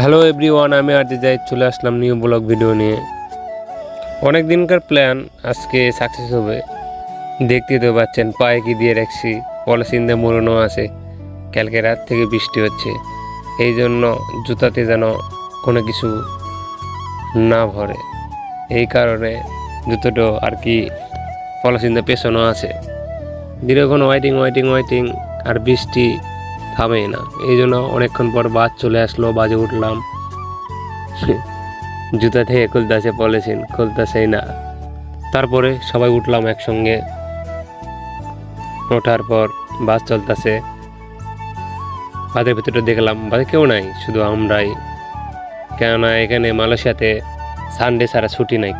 Hello everyone আমি আর যাই চলে আসলাম নিউ ব্লগ ভিডিও নিয়ে। অনেক দিনকার প্ল্যান আজকে সাকসেস হবে। দেখতে তো পাচ্ছেন, পায়ে কি দিয়ে রাখছি পলিসিন দিয়ে মোড়ানো আছে, কালকে রাত থেকে বৃষ্টি হচ্ছে। এই জন্য জুতাতে যেন কোনো কিছু না ভরে। এই কারণে জুতোটো আর কি পলিসিন দিয়ে পেছানো আছে। দীর্ঘক্ষণ ওয়াইটিং ওয়াইটিং ওয়াইটিং আর বৃষ্টি থামেই না। এই জন্য অনেকক্ষণ পর বাস চলে আসলো, বাজে উঠলাম। জুতা থেকে খুলতেছে পলিসিন খুলতেছেই না। তারপরে সবাই উঠলাম একসঙ্গে। ওঠার পর বাস চলতেছে। বাসের ভিতরে দেখলাম, বাসে কেউ নাই, শুধু আমরাই। কেননা এখানে মালয়েশিয়াতে সানডে ছাড়া ছুটি নাই।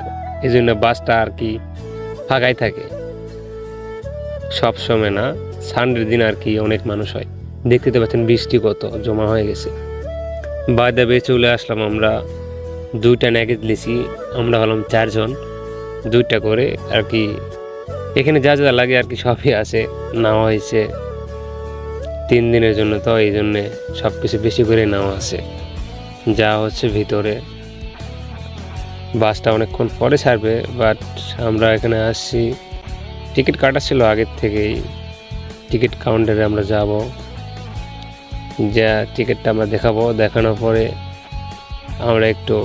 এই জন্য বাসটা আর কি ফাঁকাই থাকে। সব সময় না সানডের দিন আর কি অনেক মানুষ হয়। দেখতে পাচ্ছেন বৃষ্টি কত, জমা হয়ে গেছে। বাদে বেয়ে চলে আসলাম আমরা। দুইটা ন্যাগেজ লিছি, আমরা হলাম চারজন। দুইটা করে আর কি, এখানে যা যা লাগে আর কি সবই আছে, নেওয়া হয়েছে। তিন দিনের জন্য তো, এই জন্যে সব কিছু বেশি করে নেওয়া আছে। যা হচ্ছে ভিতরে। বাসটা অনেকক্ষণ পরে ছাড়বে বাট আমরা এখানে আসছি। টিকিট কাটা ছিল আগের থেকেই। টিকিট কাউন্টারে আমরা যাব। যা টিকিটটা আমরা দেখাবো দেখানোর পরে আমরা একটু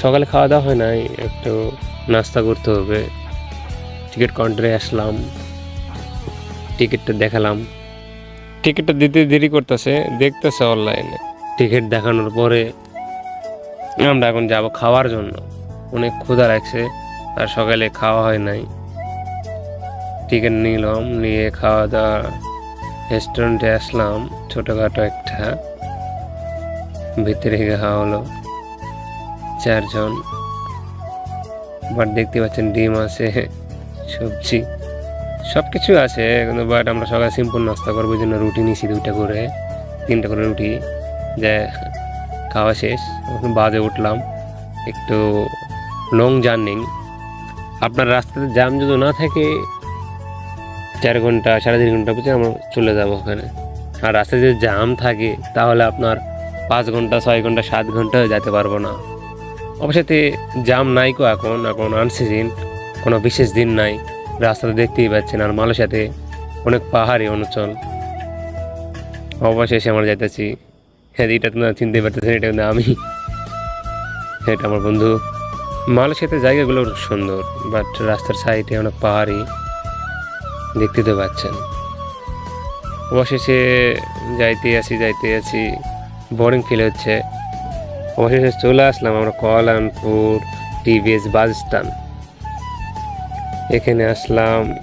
সকালে খাওয়া দাওয়া হয় নাই একটু নাস্তা করতে হবে। টিকিট কাউন্টারে আসলাম টিকিটটা দেখালাম। টিকিটটা দিতে দেরি করতেছে দেখতেছে অনলাইনে টিকিট দেখানোর পরে আমরা এখন যাব খাওয়ার জন্য। অনেক ক্ষুধা লাগছে আর সকালে খাওয়া হয় নাই। টিকিট নিলাম নিয়ে খাওয়া দাওয়া রেস্টুরেন্টে আসলাম, ছোটোখাটো একটা। ভিতরে খাওয়া হলো। চারজন। বাট দেখতে পাচ্ছেন ডিম আছে, সবজি। সব কিছু আছে, কিন্তু বাট আমরা সকালে সিম্পল নাস্তা করব জন্য রুটি নিছি দুইটা করে, তিনটা করে রুটি। যে খাওয়া শেষ বাজে উঠলাম। একটু লং জার্নিং আপনার রাস্তাতে জ্যাম যদি না থাকে চার ঘণ্টা, সাড়ে তিন ঘণ্টা পর্যন্ত আমরা চলে যাব ওখানে। আর রাস্তায় যদি জাম থাকে, তাহলে আপনার পাঁচ ঘণ্টা, ছয় ঘণ্টা, সাত ঘণ্টা যেতে পারব না। অবশ্যই জ্যাম নাই কো এখন এখন আনসিজন কোনো বিশেষ দিন নাই। রাস্তাতে দেখতেই পাচ্ছেন, আর মালয়েশিয়াতে অনেক পাহাড়ি অঞ্চল অবশেষে আমরা যাইতেছি। হ্যাঁ এটা তোমরা চিনতে পারতেছেন, এটা কিন্তু আমি। এটা আমার বন্ধু। মালয়েশিয়াতে জায়গাগুলো সুন্দর বাট রাস্তার সাইডে অনেক পাহাড়ি। দেখতে তো পাচ্ছেন। অবশেষে যাইতে আছি যাইতে আছি বোরিং ফিল হচ্ছে। অবশেষে চলে আসলাম আমরা কলানপুর টিভিএস বাস স্ট্যান্ড। এখানে আসলাম।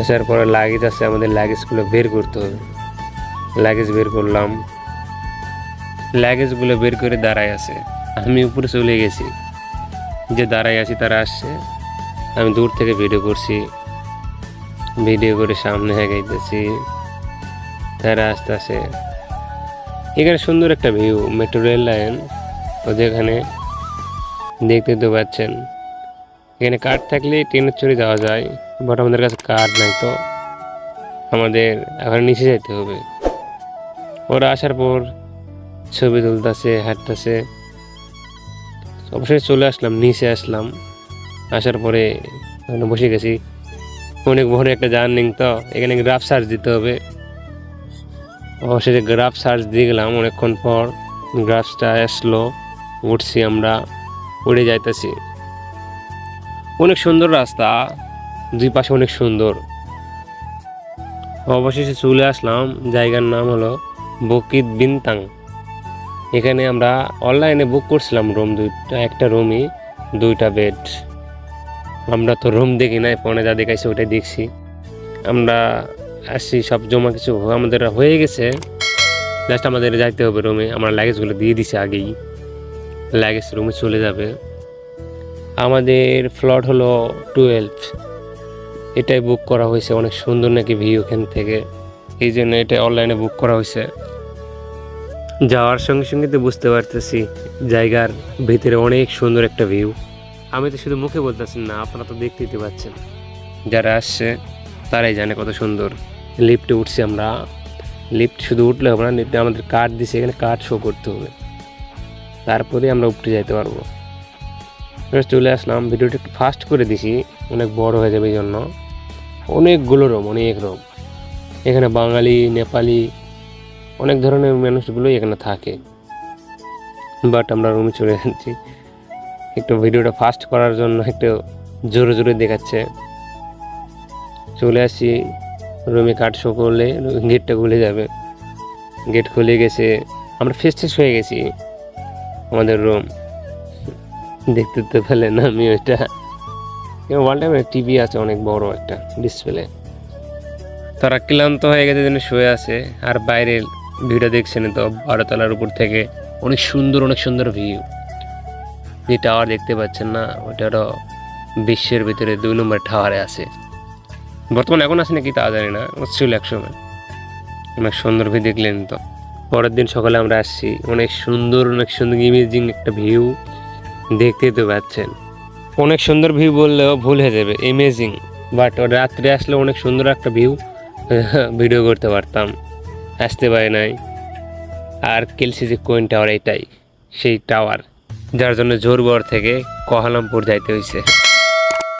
আসার পরে লাগেজ আছে, আমাদের লাগেজগুলো বের করতে হবে। লাগেজ বের করলাম। লাগেজগুলো বের করে দাঁড়ায় আছে। আমি উপরে চলে গেছি। যে দাঁড়ায় আছি, তারা আসছে। আমি দূর থেকে ভিডিও করছি। ভিডিও করে সামনে হেগাইতেছি তারা আস্তে আস্তে। এখানে সুন্দর একটা ভিউ মেট্রো রেল লাইন তো যেখানে দেখতে তো পাচ্ছেন। এখানে কার্ড থাকলে ট্রেনের চড়ে যাওয়া যায় বাট আমাদের কাছে কার্ড নাই তো। আমাদের এখন নিচে যেতে হবে। ওরা আসার পর ছবি তুলতেছে, হাঁটতেছে। অবশ্যই চলে আসলাম, নিচে আসলাম। আসার পরে বসে গেছি। অনেক বড় একটা জার্নিং তো, এখানে গ্রাফ সার্চ দিতে হবে। অবশেষে গ্রাফ সার্চ দিয়ে গেলাম অনেকক্ষণ পর গ্রাফসটা আসলো, উঠছি আমরা, উড়ে যাইতেছি। অনেক সুন্দর রাস্তা, দুই পাশে অনেক সুন্দর। অবশেষে চলে আসলাম, জায়গার নাম হলো বকিত বিনতাং এখানে আমরা অনলাইনে বুক করছিলাম রুম দুইটা, একটা রুমই দুইটা বেড আমরা তো রুম দেখি নাই ফোনে যা দেখাইছি ওটাই দেখছি। আমরা আসছি, সব জমা কিছু আমাদের হয়ে গেছে। জাস্ট আমাদের যাইতে হবে রুমে আমরা লাগেজগুলো দিয়ে দিছি আগেই। লাগেজ রুমে চলে যাবে। আমাদের ফ্লট হলো টুয়েলভ এটাই বুক করা হয়েছে। অনেক সুন্দর নাকি ভিউ ওখান থেকে। এই জন্য এটা অনলাইনে বুক করা হয়েছে। যাওয়ার সঙ্গে সঙ্গে তো বুঝতে পারতেছি, জায়গার ভিতরে অনেক সুন্দর একটা ভিউ আমি তো শুধু মুখে বলতেছি না, আপনারা তো দেখতেই পাচ্ছেন। যারা আসছে, তারাই জানে কত সুন্দর লিফটে উঠছি আমরা। লিফট শুধু উঠলে হবে না লিফটে আমাদের কার্ড দিছে, এখানে কার্ড শো করতে হবে। তারপরে আমরা উপরে যাইতে পারব। চলে আসলাম ভিডিওটা একটু ফাস্ট করে দিছি, অনেক বড় হয়ে যাবে এই জন্য অনেকগুলো রুম অনেক রুম এখানে বাঙালি, নেপালি, অনেক ধরনের মানুষগুলোই এখানে থাকে। বাট আমরা রুমে চলে যাচ্ছি। একটু ভিডিওটা ফাস্ট করার জন্য একটু জোরে জোরে দেখাচ্ছে। চলে আসছি রুমে কাট শো করলে গেটটা খুলে যাবে। গেট খুলে গেছে, আমরা ফেস ফেস হয়ে গেছি আমাদের রুম। দেখতে তো পেলেন আমি ওইটা। ওয়াল টাইমের টিভি আছে, অনেক বড় একটা ডিসপ্লে। তারা ক্লান্ত হয়ে গেছে জন্য শুয়ে আছে, আর বাইরের ভিউটা দেখছেন তো, বারোতলার উপর থেকে। অনেক সুন্দর অনেক সুন্দর ভিউ। যে টাওয়ার দেখতে পাচ্ছেন না, ওইটারও বিশ্বের ভিতরে দুই নম্বর টাওয়ারে আছে। বর্তমানে এখন আছে নাকি তা জানি না ছিল একসময় অনেক সুন্দর ভিউ দেখলেন তো। পরের দিন সকালে আমরা আসছি, অনেক সুন্দর অনেক সুন্দর ইমেজিং একটা ভিউ দেখতে তো পাচ্ছেন। অনেক সুন্দর ভিউ বললেও ভুল হয়ে যাবে ইমেজিং বাট রাত্রে আসলে অনেক সুন্দর একটা ভিউ ভিডিও করতে পারতাম। আসতে পারে নাই। আর কেলসি যে কোয়েন টাওয়ার এটাই, সেই টাওয়ার যার জন্য জোরগড় থেকে কহালামপুর যাইতে হয়েছে